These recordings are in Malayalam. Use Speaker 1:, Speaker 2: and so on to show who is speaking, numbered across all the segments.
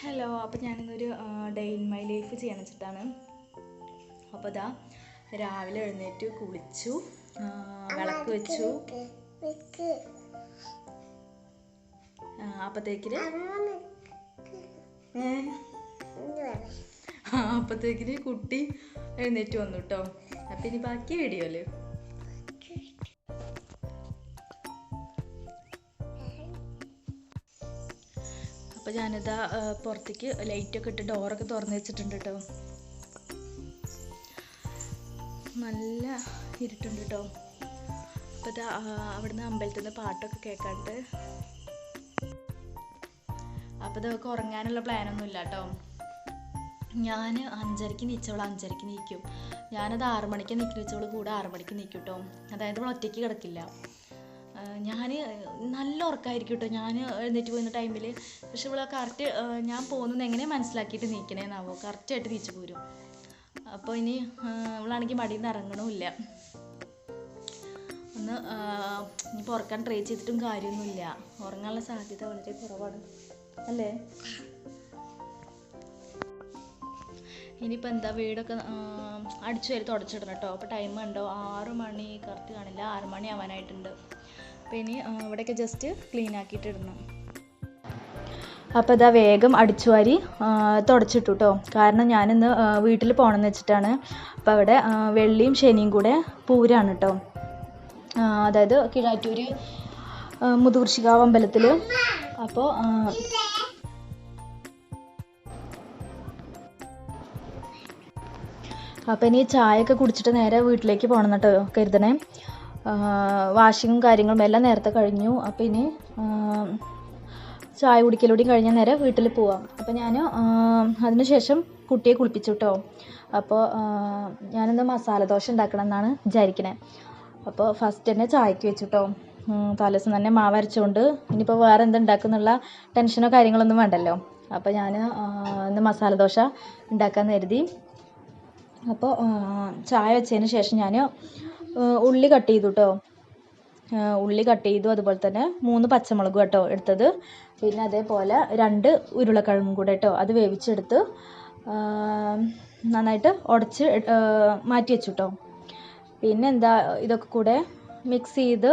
Speaker 1: ഹലോ അപ്പോൾ ഞാനിന്നൊരു ഡേ ഇൻ മൈ ലൈഫ് ചെയ്യാൻ വെച്ചിട്ടാണ്. അപ്പോൾ ഇതാ രാവിലെ എഴുന്നേറ്റ് കുളിച്ചു വിളക്ക് വെച്ചു. അപ്പത്തേക്കിന് അപ്പത്തേക്കിന് കുട്ടി എഴുന്നേറ്റ് വന്നു കേട്ടോ അപ്പം ഇനി ബാക്കി വീഡിയോ അപ്പോൾ ഞാനിതാ പുറത്തേക്ക് ലൈറ്റൊക്കെ ഇട്ട് ഡോറൊക്കെ തുറന്ന് വെച്ചിട്ടുണ്ട് കേട്ടോ നല്ല ഇരുട്ടുണ്ട് കേട്ടോ അപ്പോൾ ഇതാ അവിടുന്ന് അമ്പലത്തിൽ നിന്ന് പാട്ടൊക്കെ കേൾക്കാണ്ട് അപ്പോൾ ഇതൊക്കെ ഉറങ്ങാനുള്ള പ്ലാനൊന്നും ഇല്ല കേട്ടോ ഞാൻ അഞ്ചരയ്ക്ക് നീച്ചവൾ അഞ്ചരയ്ക്ക് നീക്കും. ഞാനത് ആറുമണിക്ക് നീക്കി വെച്ചവൾ കൂടെ ആറുമണിക്ക് നീക്കും കേട്ടോ അതായത് അവൾ ഒറ്റയ്ക്ക് കിടക്കില്ല. ഞാൻ നല്ല ഉറക്കമായിരിക്കും കേട്ടോ. ഞാൻ എഴുന്നേറ്റ് പോകുന്ന ടൈമിൽ പക്ഷെ ഇവിടെ കറക്റ്റ് ഞാൻ പോകുന്നത് എങ്ങനെ മനസ്സിലാക്കിയിട്ട് നീക്കണേന്നാവോ? കറക്റ്റായിട്ട് തിരിച്ചു പോരും. അപ്പോൾ ഇനി ഇവളാണെങ്കിൽ മടിയിൽ നിന്ന് ഇറങ്ങണമില്ല ഒന്ന് ഇനിയിപ്പോൾ ഉറക്കാൻ ട്രൈ ചെയ്തിട്ടും കാര്യമൊന്നുമില്ല. ഉറങ്ങാനുള്ള സാധ്യത വളരെ കുറവാണ്. അല്ലേ? ഇനിയിപ്പോൾ എന്താ വീടൊക്കെ അടിച്ചു വരി തുടച്ചിടണം കേട്ടോ. അപ്പോൾ ടൈം ഉണ്ടോ ആറ് മണി കറക്റ്റ് കാണില്ല. ആറ് മണി ആവാനായിട്ടുണ്ട്. അപ്പോൾ ഇനി അവിടെയൊക്കെ ജസ്റ്റ് ക്ലീൻ ആക്കിയിട്ട് ഇടണം അപ്പോൾ ഇതാ വേഗം അടിച്ചു വാരി തുടച്ചിട്ടു കേട്ടോ കാരണം ഞാനിന്ന് വീട്ടിൽ പോകണമെന്ന് വെച്ചിട്ടാണ്. അപ്പോൾ അവിടെ വെള്ളിയും ശനിയും കൂടെ പൂരാണ് കേട്ടോ അതായത് കിഴാറ്റൂർ മുതുകുർശികാവ് അമ്പലത്തിൽ അപ്പോൾ അപ്പോൾ ഇനി ചായയൊക്കെ കുടിച്ചിട്ട് നേരെ വീട്ടിലേക്ക് പോകണം കേട്ടോ കരുതണേ. വാഷിങ്ങും കാര്യങ്ങളും എല്ലാം നേരത്തെ കഴിഞ്ഞു. അപ്പോൾ ഇനി ചായ കുടിക്കലൂടെയും കഴിഞ്ഞ നേരെ വീട്ടിൽ പോവാം. അപ്പോൾ ഞാൻ അതിനുശേഷം കുട്ടിയെ കുളിപ്പിച്ചു കേട്ടോ അപ്പോൾ ഞാനിന്ന് മസാല ദോശ ഉണ്ടാക്കണം എന്നാണ് വിചാരിക്കണത് അപ്പോൾ ഫസ്റ്റ് തന്നെ ചായക്ക് വെച്ചു കേട്ടോ തലേദിവസം തന്നെ മാവ് അരച്ചുകൊണ്ട് ഇനിയിപ്പോൾ വേറെ എന്തുണ്ടാക്കുന്നുള്ള ടെൻഷനോ കാര്യങ്ങളൊന്നും വേണ്ടല്ലോ. അപ്പോൾ ഞാൻ ഇന്ന് മസാല ദോശ ഉണ്ടാക്കാമെന്ന് കരുതി. അപ്പോൾ ചായ വെച്ചതിന് ശേഷം ഞാൻ ഉള്ളി കട്ട് ചെയ്തു കേട്ടോ ഉള്ളി കട്ട് ചെയ്തു. അതുപോലെ തന്നെ മൂന്ന് പച്ചമുളക് കേട്ടോ എടുത്തത്. പിന്നെ അതേപോലെ രണ്ട് ഉരുളക്കിഴങ്ങും കൂടെ കേട്ടോ അത് വേവിച്ചെടുത്ത് നന്നായിട്ട് ഉടച്ച് മാറ്റി വെച്ചു കേട്ടോ പിന്നെ എന്താ ഇതൊക്കെ കൂടെ മിക്സ് ചെയ്ത്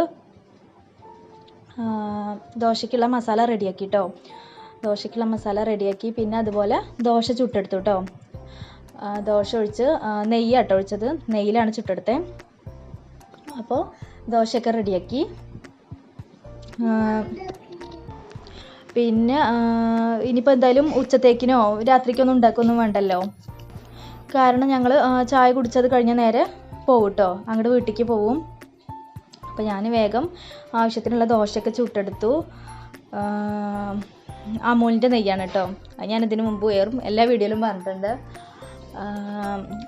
Speaker 1: ദോശയ്ക്കുള്ള മസാല റെഡിയാക്കി കേട്ടോ ദോശയ്ക്കുള്ള മസാല റെഡിയാക്കി പിന്നെ അതുപോലെ ദോശ ചുട്ടെടുത്തു കേട്ടോ ദോശ ഒഴിച്ച് നെയ്യാട്ടോ ഒഴിച്ചത്. നെയ്യിലാണ് ചുട്ടെടുത്തത് അപ്പോൾ ദോശയൊക്കെ റെഡിയാക്കി. പിന്നെ ഇനിയിപ്പോൾ എന്തായാലും ഉച്ചത്തേക്കിനോ രാത്രിക്കൊന്നും ഉണ്ടാക്കൊന്നും വേണ്ടല്ലോ. കാരണം ഞങ്ങൾ ചായ കുടിച്ചത് കഴിഞ്ഞ നേരെ പോകും കേട്ടോ അങ്ങോട്ട് വീട്ടിലേക്ക് പോവും. അപ്പോൾ ഞാൻ വേഗം ആവശ്യത്തിനുള്ള ദോശയൊക്കെ ചുട്ടെടുത്തു. അമൂലിന്റെ നെയ്യാണ് കേട്ടോ അത് ഞാൻ ഇതിന് മുമ്പ് ഏറും എല്ലാ വീഡിയോയിലും പറഞ്ഞിട്ടുണ്ട്.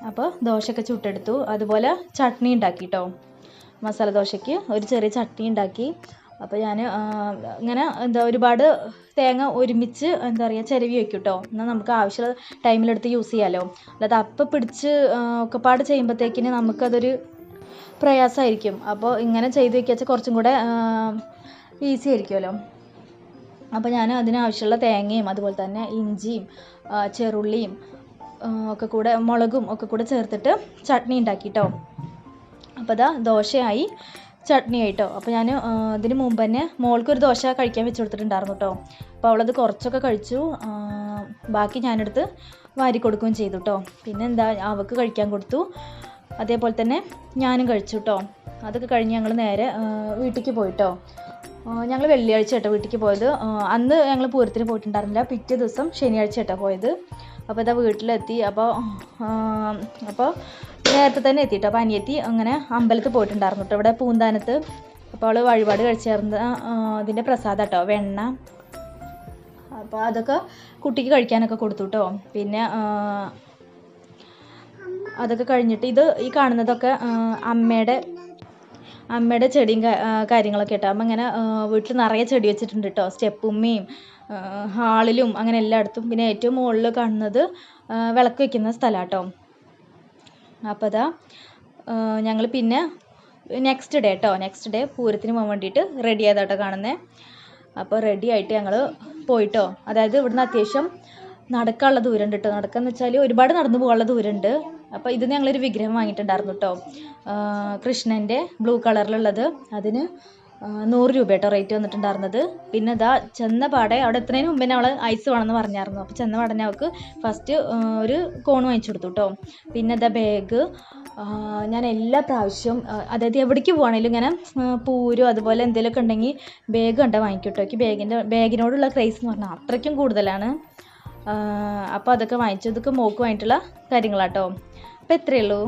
Speaker 1: അപ്പോൾ ദോശയൊക്കെ ചുട്ടെടുത്തു. അതുപോലെ ചട്നി ഉണ്ടാക്കി കേട്ടോ മസാല ദോശയ്ക്ക് ഒരു ചെറിയ ചട്നി ഉണ്ടാക്കി. അപ്പോൾ ഞാൻ ഇങ്ങനെ എന്താ ഒരുപാട് തേങ്ങ ഒരുമിച്ച് എന്താ പറയുക ചിരവി വെക്കും കേട്ടോ എന്നാൽ നമുക്ക് ആവശ്യമുള്ള ടൈമിലെടുത്ത് യൂസ് ചെയ്യാമല്ലോ അല്ലാതെ അപ്പം പിടിച്ച് ഒക്കെപ്പാട് ചെയ്യുമ്പോഴത്തേക്കിന് നമുക്കതൊരു പ്രയാസമായിരിക്കും. അപ്പോൾ ഇങ്ങനെ ചെയ്ത് വെക്കുക കുറച്ചും കൂടെ ഈസി ആയിരിക്കുമല്ലോ. അപ്പോൾ ഞാൻ അതിനാവശ്യമുള്ള തേങ്ങയും അതുപോലെ തന്നെ ഇഞ്ചിയും ചെറുള്ളിയും ഒക്കെ കൂടെ മുളകും ഒക്കെ കൂടെ ചേർത്തിട്ട് ചട്നി ഉണ്ടാക്കി കേട്ടോ അപ്പോൾ ഇതാ ദോശയായി ചട്നി ആയിട്ടോ. അപ്പോൾ ഞാൻ ഇതിന് മുമ്പ് തന്നെ മോൾക്കൊരു ദോശ കഴിക്കാൻ വെച്ച് കൊടുത്തിട്ടുണ്ടായിരുന്നു കേട്ടോ അപ്പോൾ അവളത് കുറച്ചൊക്കെ കഴിച്ചു. ബാക്കി ഞാനെടുത്ത് വാരി കൊടുക്കുകയും ചെയ്തു കേട്ടോ പിന്നെ എന്താ അവൾക്ക് കഴിക്കാൻ കൊടുത്തു. അതേപോലെ തന്നെ ഞാനും കഴിച്ചു കേട്ടോ അതൊക്കെ കഴിഞ്ഞ് ഞങ്ങൾ നേരെ വീട്ടിലേക്ക് പോയിട്ടോ ഞങ്ങൾ വെള്ളിയാഴ്ച കേട്ടോ വീട്ടിലേക്ക് പോയത്. അന്ന് ഞങ്ങൾ പൂരത്തിന് പോയിട്ടുണ്ടായിരുന്നില്ല. പിറ്റേ ദിവസം ശനിയാഴ്ച കേട്ടോ പോയത്. അപ്പോൾ ഇതാ വീട്ടിലെത്തി. അപ്പോൾ അപ്പോൾ നേരത്തെ തന്നെ എത്തിയിട്ടോ അപ്പോൾ അനിയത്തി അങ്ങനെ അമ്പലത്തിൽ പോയിട്ടുണ്ടായിരുന്നു കേട്ടോ ഇവിടെ പൂന്താനത്ത്. അപ്പോൾ അവൾ വഴിപാട് കഴിച്ചേർന്ന ഇതിന്റെ പ്രസാദം കേട്ടോ വെണ്ണ. അപ്പോൾ അതൊക്കെ കുട്ടിക്ക് കഴിക്കാനൊക്കെ കൊടുത്തു കേട്ടോ പിന്നെ അതൊക്കെ കഴിഞ്ഞിട്ട് ഇത് ഈ കാണുന്നതൊക്കെ അമ്മയുടെ അമ്മയുടെ ചെടിയും കാര്യങ്ങളൊക്കെ കേട്ടോ അമ്മ ഇങ്ങനെ വീട്ടിൽ നിറയെ ചെടി വെച്ചിട്ടുണ്ട് കേട്ടോ സ്റ്റെപ്പുമ്മയും ഹാളിലും അങ്ങനെ എല്ലായിടത്തും. പിന്നെ ഏറ്റവും മുകളിൽ കാണുന്നത് വിളക്ക് വെക്കുന്ന സ്ഥലമാണ് കേട്ടോ അപ്പോൾ അതാ ഞങ്ങൾ പിന്നെ നെക്സ്റ്റ് ഡേ കേട്ടോ നെക്സ്റ്റ് ഡേ പൂരത്തിന് പോകാൻ വേണ്ടിയിട്ട് റെഡി ആയതാട്ടോ കാണുന്നത് അപ്പോൾ റെഡി ആയിട്ട് ഞങ്ങൾ പോയിട്ടോ. അതായത് ഇവിടുന്ന് അത്യാവശ്യം നടക്കാനുള്ള ദൂരം ഉണ്ട് കേട്ടോ നടക്കാന്ന് വെച്ചാൽ ഒരുപാട് നടന്നു പോകാനുള്ള ദൂരമുണ്ട് അപ്പോൾ ഇത് ഞങ്ങളൊരു വിഗ്രഹം വാങ്ങിയിട്ടുണ്ടായിരുന്നു കേട്ടോ കൃഷ്ണന്റെ ബ്ലൂ കളറിലുള്ളത്. അതിന് നൂറ് രൂപ കേട്ടോ റേറ്റ് വന്നിട്ടുണ്ടായിരുന്നത്. പിന്നെ ഇതാ ചെന്ന പാടെ അവിടെ എത്തുന്നതിന് മുമ്പേ അവൾ ഐസ് വേണമെന്ന് പറഞ്ഞായിരുന്നു. അപ്പോൾ ചെന്ന പാടനെ അവൾക്ക് ഫസ്റ്റ് ഒരു കോൺ വാങ്ങിച്ചു കൊടുത്തു കേട്ടോ പിന്നെ ഇതാ ബാഗ് ഞാൻ എല്ലാ പ്രാവശ്യവും അതായത് എവിടേക്ക് പോകണമെങ്കിലും ഇങ്ങനെ പൂരോ അതുപോലെ എന്തെങ്കിലുമൊക്കെ ഉണ്ടെങ്കിൽ ബാഗ് കണ്ടാൽ വാങ്ങിക്കും എനിക്ക് ബാഗിന്റെ ബാഗിനോടുള്ള ക്രൈസ് എന്ന് പറഞ്ഞാൽ അത്രയ്ക്കും കൂടുതലാണ്. അപ്പോൾ അതൊക്കെ വാങ്ങിച്ചു. ഇതൊക്കെ മോക്ക് വാങ്ങിയിട്ടുള്ള കാര്യങ്ങളാട്ടോ അപ്പോൾ എത്രയേ ഉള്ളൂ?